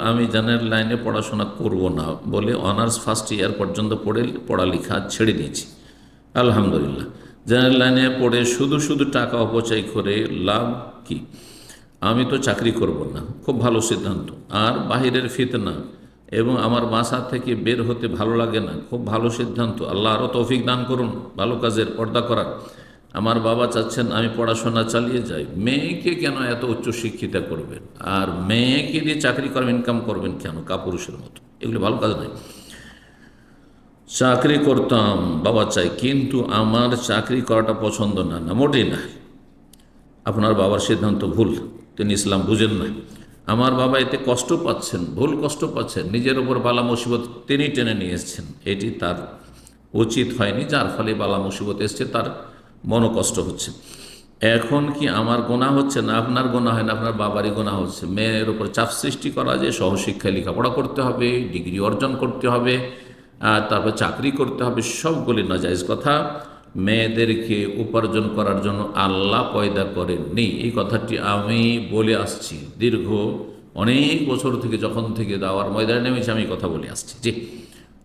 আমি জেনারেল লাইনে পড়াশোনা করব না বলে অনার্স ফার্স্ট ইয়ার পর্যন্ত পড়ে পড়ালেখা ছেড়ে দিয়েছি। আলহামদুলিল্লাহ। জেনারেল লাইনে পড়ে শুধু শুধু টাকা অপচয় করে লাভ কি? আমি তো চাকরি করব না। খুব ভালো সিদ্ধান্ত। আর বাহিরের ফিতনা এবং আমার বাসা থেকে বের হতে ভালো লাগে না। খুব ভালো সিদ্ধান্ত। আল্লাহ আরও তৌফিক দান করুন, ভালো কাজের পর্দা করার। আমার বাবা চাচ্ছেন আমি পড়াশোনা চালিয়ে যাই। মেয়েকে কেন এত উচ্চ শিক্ষিতা করবেন? আর মেয়েকে দিয়ে চাকরি করবেন ইনকাম করবেন কেন? কাপুরুষের মতো। এগুলো ভালো কাজ নয়। চাকরি করতাম, বাবা চাই, কিন্তু আমার চাকরি করাটা পছন্দ না না মোটেই না। আপনার বাবার সিদ্ধান্ত ভুল, তিনি ইসলাম বুঝেন না। আমার বাবা এতে কষ্ট পাচ্ছেন, ভুল কষ্ট পাচ্ছেন, নিজের ওপর বালা মুসিবত তিনি টেনে নিয়ে এসছেন। এটি তার উচিত হয়নি, যার ফলে বালা মুসিবত এসছে, তার মনোকষ্ট হচ্ছে। এখন কি আমার গোনা হচ্ছে না? আপনার গোনা হয় না, আপনার বাবারই গোনা হচ্ছে। মেয়ের ওপর চাপ সৃষ্টি করা, যে সহশিক্ষায় লেখাপড়া করতে হবে, ডিগ্রি অর্জন করতে হবে, আর তারপর চাকরি করতে হবে, সবগুলি নাজাইজ কথা। মেয়েদেরকে উপার্জন করার জন্য আল্লাহ পয়দা করেননি। এই কথাটি আমি বলে আসছি। দীর্ঘ অনেক বছর থেকে যখন থেকে দাওয়ার ময়দানে নেমেছি, আমি কথা বলে আসছি যে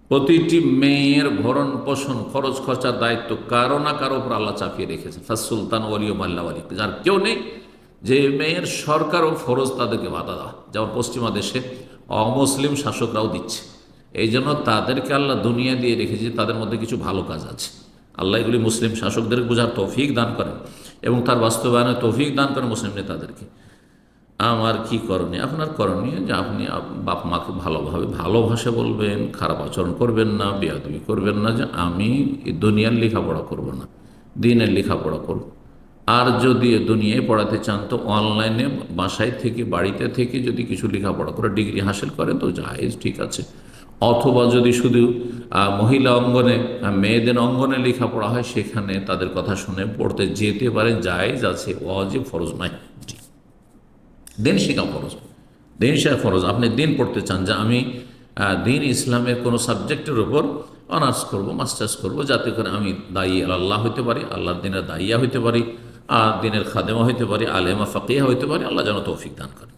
প্রতিটি মেয়ের ভরণ পোষণ, খরচ খরচার দায়িত্ব কারও না কারও উপর আল্লাহ চাপিয়ে রেখেছে। ফার্স্ট সুলতান ওলিও মাল্লা আলী যার কেউ নেই, যে মেয়ের সরকার ও ফরজ তাদেরকে বাধা দেওয়া। যেমন পশ্চিমা দেশে অমুসলিম শাসকরাও দিচ্ছে। এই জন্য তাদেরকে আল্লাহ দুনিয়া দিয়ে রেখেছে তাদের মধ্যে কিছু ভালো কাজ আছে। আল্লাহ এগুলি মুসলিম শাসকদের বোঝার তৌফিক দান করেন এবং তার বাস্তবায়নে তৌফিক দান করেন মুসলিম নেতাদেরকে। আমার কি করণীয়? আপনার করণীয় যে আপনি বাপ মাকে ভালোভাবে ভালোভাষা বলবেন, খারাপ আচরণ করবেন না, বেয়াদবি করবেন না, যে আমি দুনিয়ার লেখাপড়া করব না, দিনের লেখাপড়া করব। আর যদি দুনিয়ায় পড়াতে চান তো অনলাইনে বাসায় থেকে, বাড়িতে থেকে যদি কিছু লেখাপড়া করে ডিগ্রি হাসিল করেন তো জাহেজ ঠিক আছে। অথবা যদি শুধু মহিলা অঙ্গনে মেয়েদের অঙ্গনে লেখাপড়া হয়, সেখানে তাদের কথা শুনে পড়তে যেতে পারেন জায়েজ আছে অজীব ফরজ জি। দিন শেখা ফরজ। দিন শেখা ফরজ। আপনি দিন পড়তে চান যে আমি দিন ইসলামের কোনো সাবজেক্টের উপর অনার্স করব, মাস্টার্স করব, যাতে করে আমি দায়ী আল্লাহ হইতে পারি, আল্লাহর দিনের দায়িয়া হইতে পারি, আর দিনের খাদেমা হইতে পারি, আলেমা ফাকিয়া হইতে পারি, আল্লাহ যেন তৌফিক দান করে